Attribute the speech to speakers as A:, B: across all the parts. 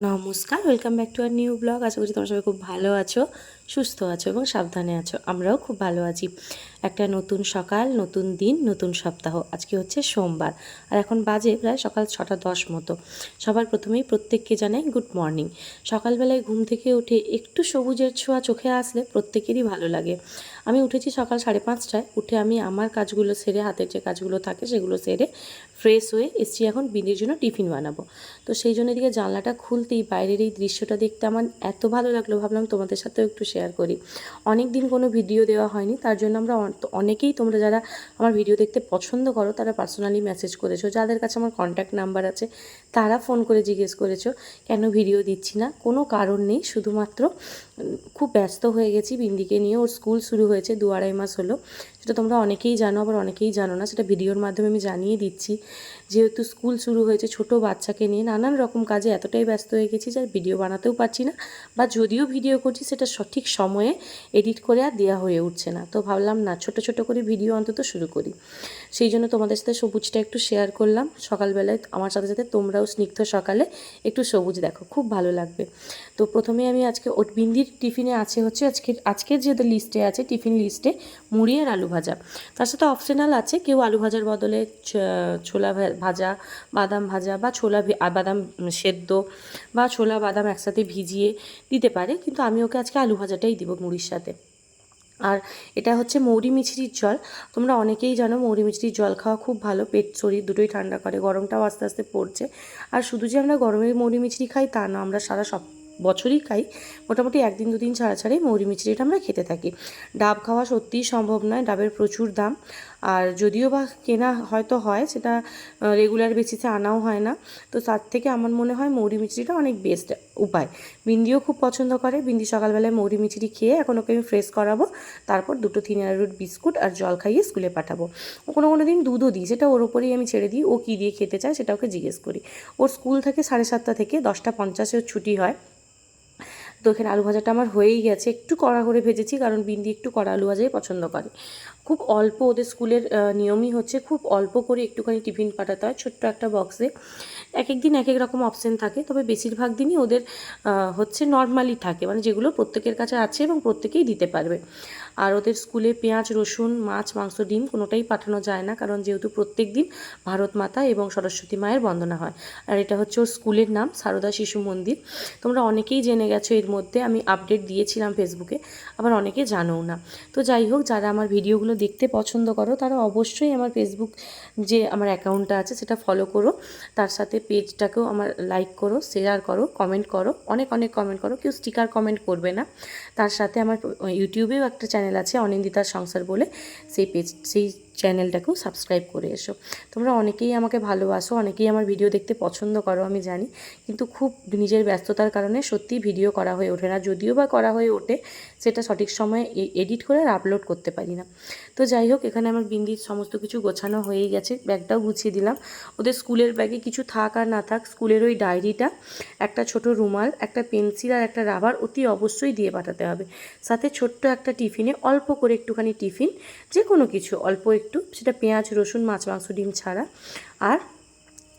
A: নমস্কার welcome back to our new blog আশা করছি তোমরা সবাই খুব ভালো আছো, সুস্থ আছো এবং সাবধানে আছো। আমরাও খুব ভালো আছি। একটা নতুন সকাল, নতুন দিন, নতুন সপ্তাহ। আজকে হচ্ছে সোমবার। আর এখন বাজে প্রায় সকাল ছটা দশ মতো। সবার প্রথমেই প্রত্যেককে জানাই গুড মর্নিং। সকালবেলায় ঘুম থেকে উঠে একটু সবুজের ছোঁয়া চোখে আসলে প্রত্যেকেরই ভালো লাগে। আমি উঠেছি সকাল সাড়ে পাঁচটায়। উঠে আমি আমার কাজগুলো সেরে, হাতের যে কাজগুলো থাকে সেগুলো সেরে ফ্রেশ হয়ে এসছি এখন বিনের জন্য টিফিন বানাবো। তো সেই জন্য এদিকে জানলাটা খুলতেই বাইরের এই দৃশ্যটা দেখতে আমার এত ভালো লাগল। ভাবলাম তোমাদের সাথেও একটু শেয়ার করি। অনেক দিন কোনো ভিডিও দেওয়া হয়নি। তার জন্য আমরা অনেকেই তোমরা যারা আমার ভিডিও দেখতে পছন্দ করো, তারা পার্সোনালি মেসেজ করেছ। যাদের কাছে আমার কন্ট্যাক্ট নাম্বার আছে, তারা ফোন করে জিজ্ঞেস করেছ, কেন ভিডিও দিচ্ছি না? কোনো কারণ নেই, শুধুমাত্র খুব ব্যস্ত হয়ে গেছি, বিন্দিকে নিয়ে। ওর স্কুল শুরু হয়েছে দু আড়াই মাস হলো। সেটা তোমরা অনেকেই জানো, আবার অনেকেই জানো না। সেটা ভিডিওর মাধ্যমে আমি জানিয়ে দিচ্ছি। যেহেতু স্কুল শুরু হয়েছে, ছোট বাচ্চাকে নিয়ে নানান রকম কাজে এতটাই ব্যস্ত হয়ে গেছি যে ভিডিও বানাতেও পারছি না। বা যদিও ভিডিও করছি, সেটা সঠিক সময়ে এডিট করে আর দেওয়া হয়ে উঠছে না। তো ভাবলাম, না, ছোট ছোট করে ভিডিও অন্তত শুরু করি। সেই জন্য তোমাদের সাথে সবুজটা একটু শেয়ার করলাম। সকালবেলায় আমার সাথে সাথে তোমরাও স্নিগ্ধ সকালে একটু সবুজ দেখো, খুব ভালো লাগবে। তো প্রথমে আমি আজকে ওট বিন্দির টিফিনে আছে হচ্ছে আজকে আজকের যে লিস্টে আছে, টিফিন লিস্টে মুড়ি আর আলু ভাজা। তার সাথে অপশনাল আছে, কেউ আলু ভাজার বদলে ছোলা ভাজা, বাদাম ভাজা বা ছোলা বাদাম সেদ্ধ বা ছোলা, বাদাম একসাথে ভিজিয়ে দিতে পারে, কিন্তু আমি ওকে আজকে আলু ভাজাটাই দিব মুড়ির সাথে। আর এটা হচ্ছে মৌরি মিছরির জল। তোমরা অনেকেই জানো মৌরি মিছরির জল খাওয়া খুব ভালো, পেট শরীর দুটোই ঠান্ডা করে, গরমটাও আস্তে আস্তে পড়ছে। আর শুধু যে আমরা গরমের মৌরি মিছরি খাই তা না, আমরা সারা সব বছরই খাই। মোটামুটি একদিন দুদিন ছাড়া ছাড়াই মৌরি মিচড়িটা আমরা খেতে থাকি। ডাব খাওয়া সত্যিই সম্ভব নয়, ডাবের প্রচুর দাম। আর যদিও বা কেনা হয়তো হয়, সেটা রেগুলার বেসিসে আনাও হয় না। তো তার থেকে আমার মনে হয় মৌরি মিচড়িটা অনেক বেস্ট উপায়। বিন্দিও খুব পছন্দ করে, বিন্দি সকালবেলায় মৌরি মিচড়ি খেয়ে এখন ওকে আমি ফ্রেশ করাবো, তারপর দুটো থিনার রুট বিস্কুট আর জল খাইয়ে স্কুলে পাঠাবো। কোনো কোনো দিন দুধও দিই, সেটা ওর ওপরেই আমি ছেড়ে দিই, ও কী দিয়ে খেতে চায় সেটা ওকে জিজ্ঞেস করি। ওর স্কুল থেকে সাড়ে সাতটা থেকে, দশটা পঞ্চাশে ছুটি হয়। তো এখানে আলু ভাজাটা আমার হয়েই গেছে। একটু কড়া করে ভেজেছি, কারণ বিন্দি একটু কড়া আলু ভাজাই পছন্দ করে। খুব অল্প ওদের স্কুলের নিয়মই হচ্ছে খুব অল্প করে একটুখানি টিফিন পাঠাতে হয় ছোট্ট একটা বক্সে। এক এক দিন এক এক রকম অপশান থাকে, তবে বেশিরভাগ দিনই ওদের হচ্ছে নর্মালি থাকে। মানে যেগুলো প্রত্যেকের কাছে আছে এবং প্রত্যেকেই দিতে পারবে। আর ওদের স্কুলে পেঁয়াজ, রসুন, মাছ, মাংস, ডিম কোনোটাই পাঠানো যায় না, কারণ যেহেতু প্রত্যেক দিন ভারত মাতা এবং সরস্বতী মায়ের বন্দনা হয়। আর এটা হচ্ছে ওর স্কুলের নাম, সারদা শিশু মন্দির। তোমরা অনেকেই জেনে গেছো এর মধ্যে, আমি আপডেট দিয়েছিলাম ফেসবুকে আবার অনেকে জানোও না। তো যাই হোক, যারা আমার ভিডিওগুলো দেখতে পছন্দ করো, তারা অবশ্যই আমার ফেসবুক যে আমার অ্যাকাউন্টটা আছে, সেটা ফলো করো। তার সাথে পেজটাকেও আমার লাইক করো শেয়ার করো কমেন্ট করো। অনেক অনেক কমেন্ট করো, কেউ স্টিকার কমেন্ট করবে না। তার সাথে আমার ইউটিউবেও একটা চ্যানেল আছে অনিন্দিতার সংসার বলে সেই পেজ সেই চ্যানেলটাকেও সাবস্ক্রাইব করে এসো। তোমরা অনেকেই আমাকে ভালোবাসো, অনেকেই আমার ভিডিও দেখতে পছন্দ করো, আমি জানি। কিন্তু খুব নিজের ব্যস্ততার কারণে সত্যিই ভিডিও করা হয়ে ওঠে না। যদিও বা করা হয়ে ওঠে, সেটা সঠিক সময়ে এডিট করে আর আপলোড করতে পারি না। তো যাই হোক, এখানে আমার বিন্দির সমস্ত কিছু গোছানো হয়েই গেছে, ব্যাগটাও গুছিয়ে দিলাম। ওদের স্কুলের ব্যাগে কিছু থাক আর না থাক, স্কুলের ওই ডায়েরিটা, একটা ছোট রুমাল, একটা পেন্সিল আর একটা রাবার অতি অবশ্যই দিয়ে পাঠাতে হবে। সাথে ছোট্ট একটা টিফিনে অল্প করে একটুখানি টিফিন যে কোনো কিছু, অল্প একটু, সেটা পেঁয়াজ, রসুন, মাছ, মাংস, ডিম ছাড়া। আর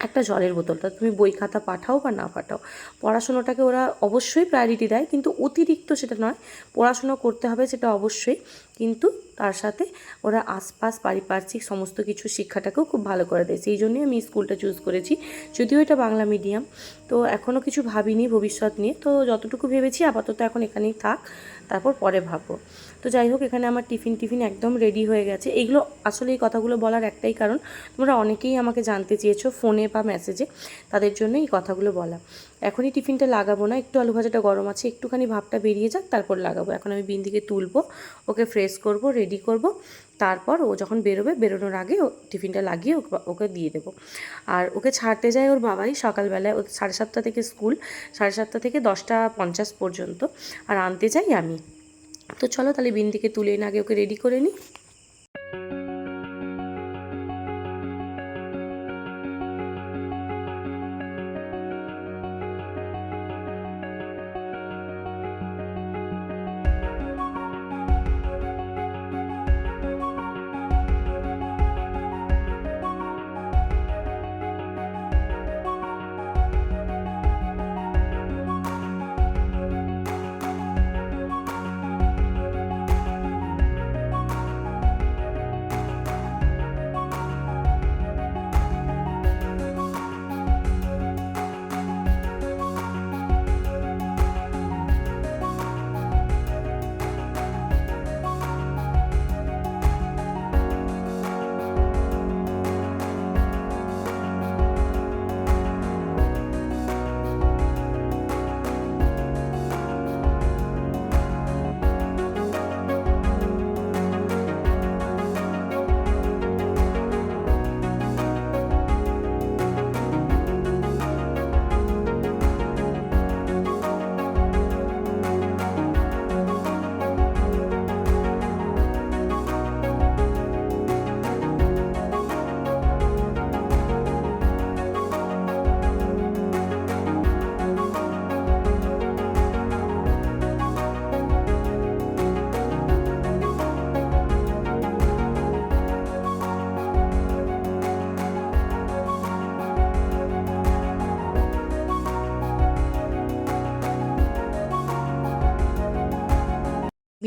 A: একটা জলের বোতল, তা তুমি বই খাতা পাঠাও বা না পাঠাও। পড়াশুনোটাকে ওরা অবশ্যই প্রায়োরিটি দেয়, কিন্তু অতিরিক্ত সেটা নয়, পড়াশুনো করতে হবে সেটা অবশ্যই। কিন্তু তার সাথে ওরা আশপাশ, পারিপার্শ্বিক সমস্ত কিছু শিক্ষাটাকেও খুব ভালো করে দেয়। সেই জন্যই আমি স্কুলটা চুজ করেছি। যদিও এটা বাংলা মিডিয়াম তো এখনও কিছু ভাবিনি ভবিষ্যৎ নিয়ে। তো যতটুকু ভেবেছি আপাতত এখন এখানেই থাক, তারপর পরে ভাবো তো যাই হোক, এখানে আমার টিফিন টিফিন একদম রেডি হয়ে গেছে। এইগুলো আসলে এই কথাগুলো বলার একটাই কারণ, তোমরা অনেকেই আমাকে জানতে চেয়েছো ফোনে বা মেসেজে তাদের জন্য এই কথাগুলো বলা। এখনই টিফিনটা লাগাবো না, একটু আলু ভাজাটা গরম আছে, একটুখানি ভাবটা বেরিয়ে যাক, তারপর লাগাবো। এখন আমি বিন্দিকে তুলবো, ওকে ফ্রেশ করব, রেডি করব, তারপর ও যখন বেরোবে, বেরোনোর আগে টিফিনটা লাগিয়ে ওকে দিয়ে দেবো। আর ওকে ছাড়তে যায় ওর বাবাই সকালবেলায়, ও সাড়ে সাতটা থেকে স্কুল, সাড়ে সাতটা থেকে দশটা পঞ্চাশ পর্যন্ত, আর আনতে যাই আমি। তো চলো তাহলে বিন্দিকে তুলে এনে আগে ওকে রেডি করে নিই।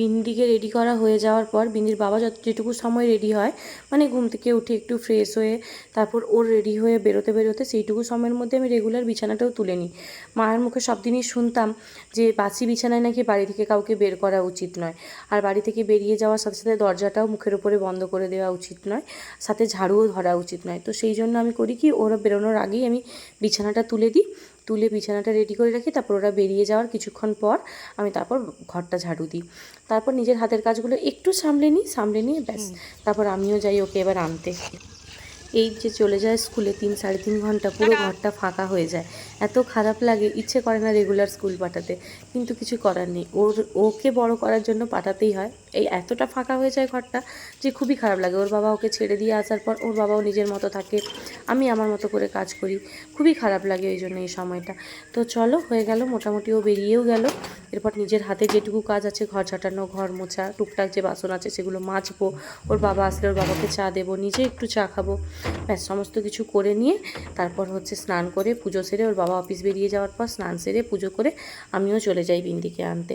A: বিন্দিকে রেডি করা হয়ে যাওয়ার পর বিন্দির বাবা যত যেটুকু সময় রেডি হয় মানে ঘুম থেকে উঠে একটু ফ্রেশ হয়ে তারপর ওর রেডি হয়ে বেরোতে বেরোতে সেইটুকু সময়ের মধ্যে আমি রেগুলার বিছানাটাও তুলে নিই। মায়ের মুখে সব দিনই শুনতাম যে বাসি বিছানায় নাকি বাড়ি থেকে কাউকে বের করা উচিত নয়। আর বাড়ি থেকে বেরিয়ে যাওয়ার সাথে সাথে দরজাটাও মুখের উপরে বন্ধ করে দেওয়া উচিত নয়, সাথে ঝাড়ুও ধরা উচিত নয়। তো সেই জন্য আমি করি কি, ওরা বেরোনোর আগেই আমি বিছানাটা তুলে দিই। তুলে বিছানাটা রেডি করে রাখি তারপর ওরা বেরিয়ে যাওয়ার কিছুক্ষণ পর আমি তারপর ঘরটা ঝাড়ু দিই। তারপর নিজের হাতের কাজগুলো একটু সামলে নিই সামলে নিয়ে ব্যাস। তারপর আমিও যাই ওকে এবার আনতে। এই যে চলে যায় স্কুলে তিন, সাড়ে তিন ঘণ্টা পুরো ঘরটা ফাঁকা হয়ে যায়। এত খারাপ লাগে, ইচ্ছে করে না রেগুলার স্কুল পাঠাতে। কিন্তু কিছু করার নেই। ওর, ওকে বড় করার জন্য পাঠাতেই হয়। এই এতটা ফাঁকা হয়ে যায় ঘরটা যে খুবই খারাপ লাগে। ওর বাবা ওকে ছেড়ে দিয়ে আসার পর ওর বাবাও নিজের মতো থাকে। আমি আমার মতো করে কাজ করি। খুবই খারাপ লাগে ওই জন্য এই সময়টা। তো চলো, হয়ে গেল, মোটামুটি ও বেরিয়েও গেল। এরপর নিজের হাতে যেটুকু কাজ আছে, ঘর ঝাঁটানো, ঘর মোছা, টুকটাক যে বাসন আছে সেগুলো মাজবো। ওর বাবা আসলে ওর বাবাকে চা দেবো, নিজে একটু চা খাব। ব্যাস, সমস্ত কিছু করে নিয়ে তারপর হচ্ছে স্নান করে পুজো সেরে ওর বাবা অফিস বেরিয়ে যাওয়ার পর স্নান সেরে পুজো করে আমিও চলে যাই বিন্দিকে আনতে।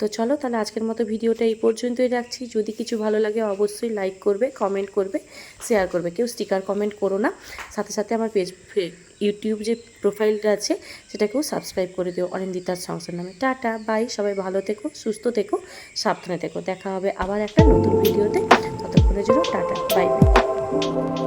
A: তো চলো তাহলে আজকের মতো ভিডিওটা এই পর্যন্তই রাখছি। যদি কিছু ভালো লাগে অবশ্যই লাইক করবে কমেন্ট করবে শেয়ার করবে। কেউ স্টিকার কমেন্ট করো না। সাথে সাথে আমার পেজ ইউটিউব যে প্রোফাইলটা আছে, সেটাকেও সাবস্ক্রাইব করে দিও। অনিন্দিতার সংসার নামে। টাটা বাই সবাই ভালো থেকো, সুস্থ থেকো, সাবধানে থেকো। দেখা হবে আবার একটা নতুন ভিডিওতে। ততক্ষণের জন্য টাটা বাই বাই